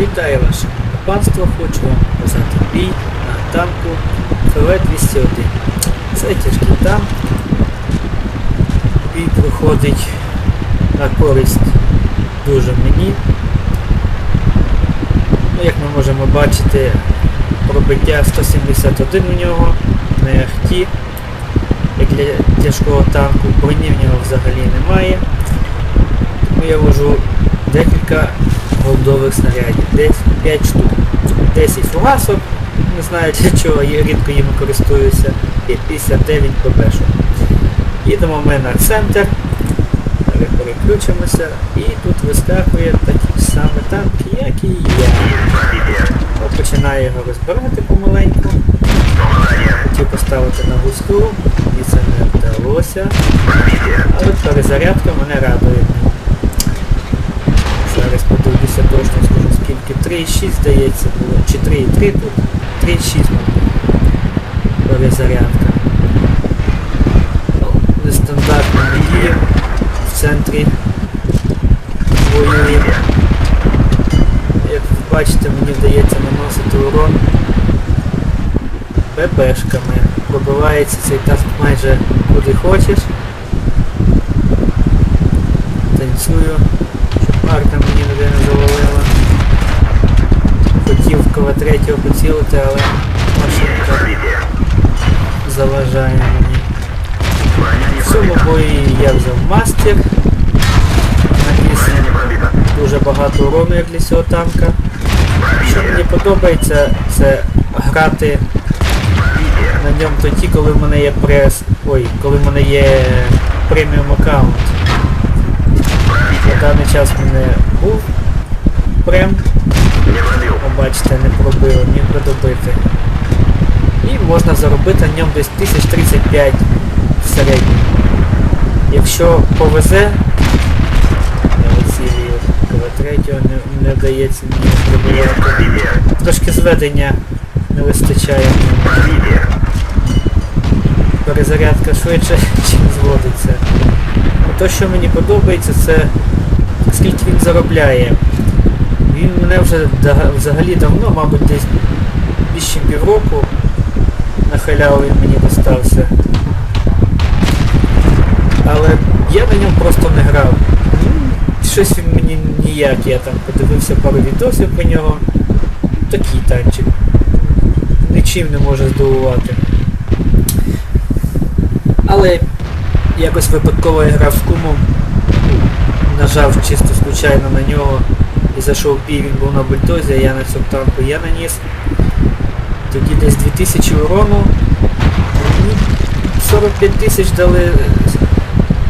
Вітаю ваше панство, хочу вам показати бій на танку ФВ-201. Це тяжкий танк. Бій проходить на користь дуже мені. Ну, як ми можемо бачити, пробиття 171 у нього на ахті. Як для тяжкого танку, броні в нього взагалі немає. Тому я вожу декілька голдових снарядів, десь 5 штук. 10 фугасок, не знаю для чого, я рідко їм користуюся, і 59 ППшок. Їдемо ми на центр, переключимося, і тут вискакує такий самий танк, як і я. Починаю його розбирати помаленьку. Хотів поставити на густу, і це не вдалося. Але перезарядка мене радує. Зараз подивлюся точно скажу скільки. 3,6 здається було. Чи 3,3 тут? 3,6 мабуть. Перезарядка. Ну, Нестандартно діє в центрі воює. Як ви бачите, мені вдається наносити урон ППшками. Пробивається цей танк майже куди хочеш. Танцюю, арка мені не завалила. Хотів третього поцілити, але машинка заважає мені. В цьому бої я взяв мастер. Наніс дуже багато урону як для цього танка. Що мені подобається, це грати на ньому тоді, коли в мене є прес. Ой, коли в мене є преміум аккаунт. На даний час в мене був прем. Бачите, не пробило, міг би добити. І можна заробити на ньому десь 1035 в середньому. Якщо повезе, КВ-3, не, не вдається мені пробивати. Трошки зведення не вистачає. Перезарядка швидше, чим зводиться. То, що мені подобається, це скільки він заробляє. Він мене вже взагалі давно, мабуть, десь більше півроку на халяву він мені достався. Але я на ньому просто не грав. Щось він мені ніяк, я там подивився пару відосів про нього. Такий танчик. Нічим не може здивувати. Але якось випадково я грав з кумом, нажав чисто случайно на нього і зайшов бій, він був на бульдозі, а я на цьому танку я наніс. Тоді десь 2000 урону. 45 тисяч дали е,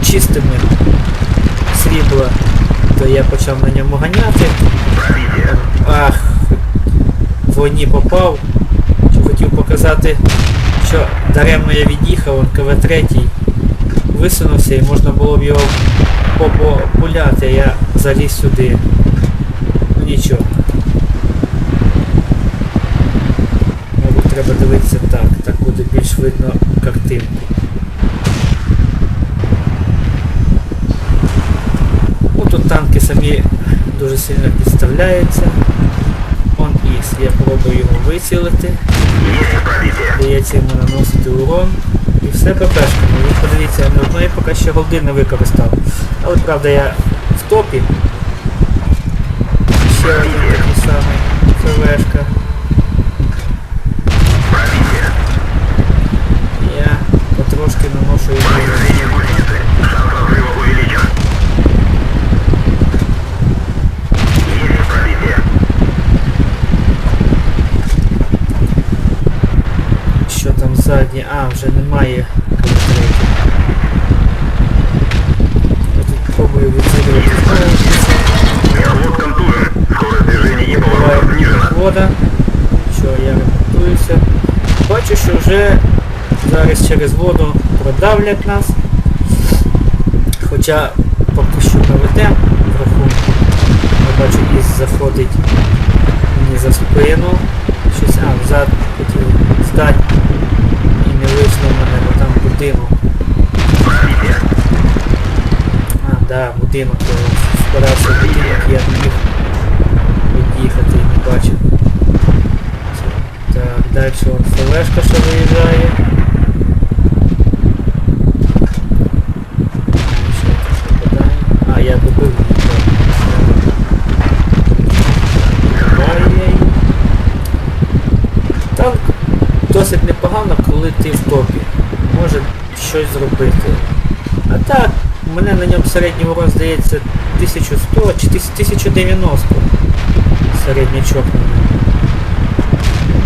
чистими срібла, то я почав на ньому ганяти. Ах, в вогні попав. Хотів показати, що даремно я від'їхав, он КВ-3 висунувся і можна було б його популяти, а я заліз сюди. Ну нічого. Мабуть, треба дивитися так, так буде більш видно картинку. Ну тут танки самі дуже сильно підставляються. Он ІС, я пробую його вицілити. Дається йому наносити урон. І все ППшками. Ви подивіться, я ні одної поки ще голди не використав. Але правда я в топі. Ще один такий самий ФВшка. Я потрошки наношу йому. Що? А, вже немає конкретно. Я тут пробую вицілювати. Вода. Що, я ремонтуюся. Бачу, що вже зараз через воду продавлять нас. Хоча поки що ведемо в рахунку. Я бачу, із заходить мені за спину. Щось, а, взад хотів здати подивись на мене, бо там будинок. А, да, будинок збирався будинок, я не міг від'їхати і не бачив. Так, далі он флешка, що виїжджає. Непогано, в топі. Може щось зробити. А так, у мене на ньому середній урон здається 1100 чи 1090 середнячок на ньому.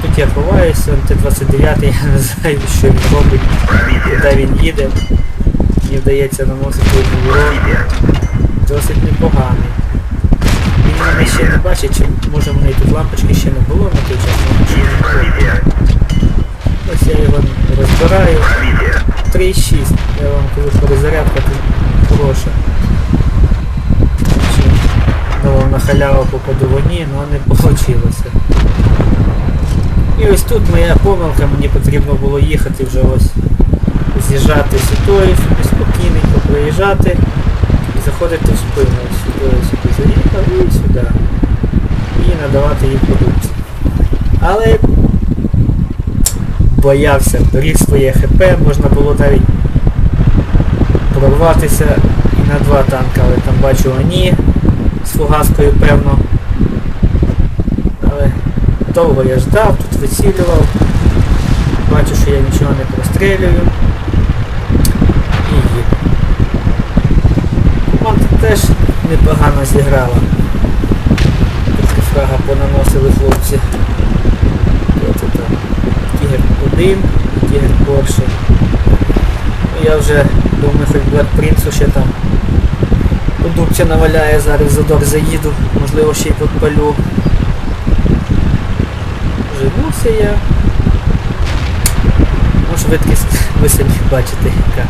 Тут я ховаюся, Т-29, я не знаю, що він робить, куди він їде. Мені вдається наносити урон. Досить непоганий. Він мене ще не бачить, чи може в неї тут лампочки ще не було на той час, було. Ось я його розбираю. 3,6. Я вам кажу, що розрядка тут хороша. На халяву попаду в одні, але не вийшло. І ось тут моя помилка, мені потрібно було їхати вже ось з'їжджати сюди, собі спокійненько проїжджати і заходити в спину. Сюди, сюди заїхав і сюди. І надавати їм продукцію. Але боявся, беріг своє ХП, можна було навіть прорватися і на два танка, але там бачу вони з фугаскою, певно. Але довго я ждав, тут вицілював. Бачу, що я нічого не прострілюю. І їду. Команда теж непогано зіграла. Фрага понаносили хлопці. Хто це там? Тігр 1, Тігр Порше. Ну, я вже думаю, хоч Black Prince ще там продукція наваляє, зараз задок заїду, можливо ще й підпалю. Живуся я. Ну, швидкість ви самі бачите, яка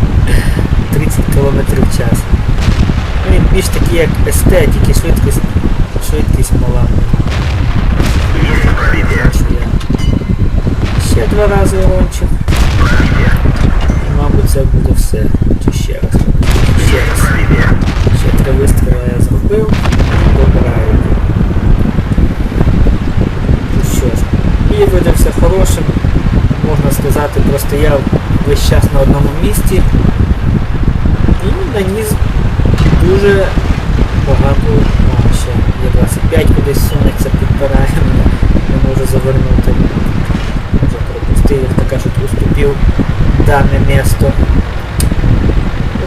30 км в час. Ну, він більш такий як СТ, тільки швидкість, швидкість мала. Що я два рази урончик. Мабуть, це буде все. Чи ще раз. Ще раз. Ще три вистріли я зробив. Добираю. Ну що ж, і видався хорошим. Можна сказати, простояв весь час на одному місці. І наніс дуже багато ще є 25 кудись сунеться, підпирає мене, не можу завернути. Як то кажуть, уступив дане місто.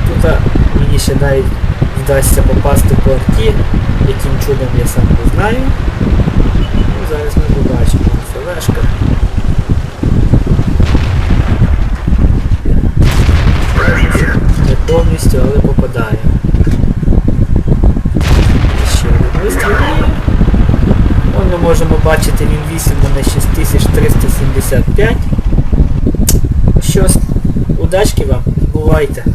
Тут мені ще навіть вдасться попасти по арті, яким чудом я сам не знаю. Ну, зараз ми побачимо. Флешка. Не повністю, але попадає. Ще один вистріл. і Вон ми можемо бачити, він 8 мене 6375. Щось, удачки вам, бувайте.